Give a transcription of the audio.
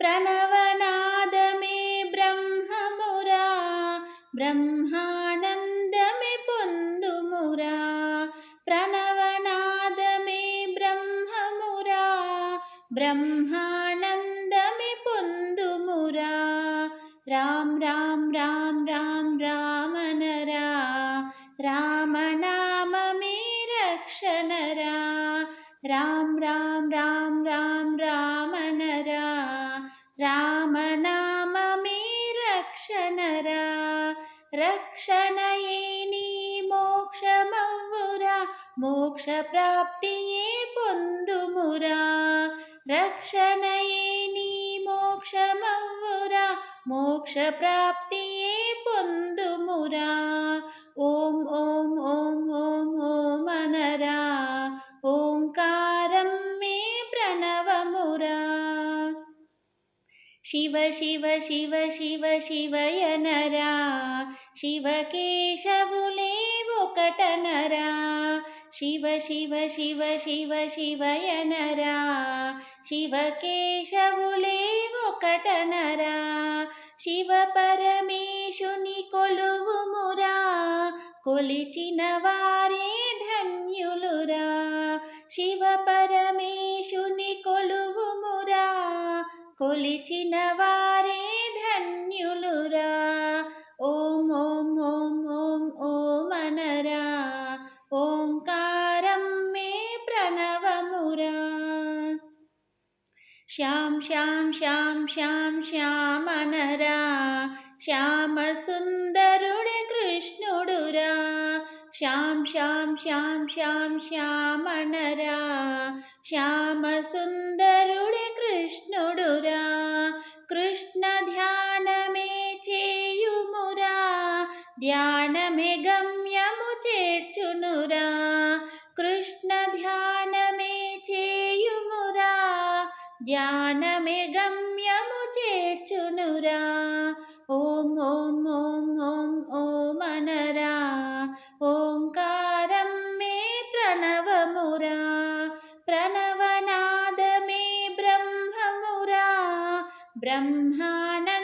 प्रणवनाद मे ब्रह्ममुरा ब्रह्मानन्द मे पुन्दुमुरा प्रणवनाद मे ब्रह्ममुरा ब्रह्मानन्द मे पुन्दुमुरा। राम राम राम राम रामनरा रामनाम मे रक्षनराम राम राम राम రక్షణయే నీ మోక్షమవ్వురా. మోక్ష ప్రాప్తియే పొందుమురా. రక్షణయే నీ మోక్షమవ్వురా. మోక్ష ప్రాప్తియే శివ శివ శివ శివ శివయనరా శివకేశవులే ఒకటనరా శివ శివ శివ శివ శివయనరా శివకేశవులే ఒకటనరా శివ పరమేశుని కొలువుమురా కొలిచిన వారే ధన్యులురా శివ పరమేశుని కొలువుమురా కొలిచిన వారే ధన్యులురా ఓం ఓం ఓం ఓం ఓం అనరా ఓంకారం మే ప్రణవమురా శ్యాం శ్యాం శ్యాం శ్యాం శ్యామనరా శ్యామ సుందరుడే కృష్ణుడురా శ్యాం శ్యాం శ్యాం శ్యాం శ్యామనరా శ్యామ సుందరుడే కృష్ణుడురా కృష్ణ ధ్యానమే చేయుమురా ధ్యానమే గమ్యము చేర్చునురా కృష్ణ ధ్యానమే చేయుమురా ధ్యానమే గమ్యము ब्रह्मानन्द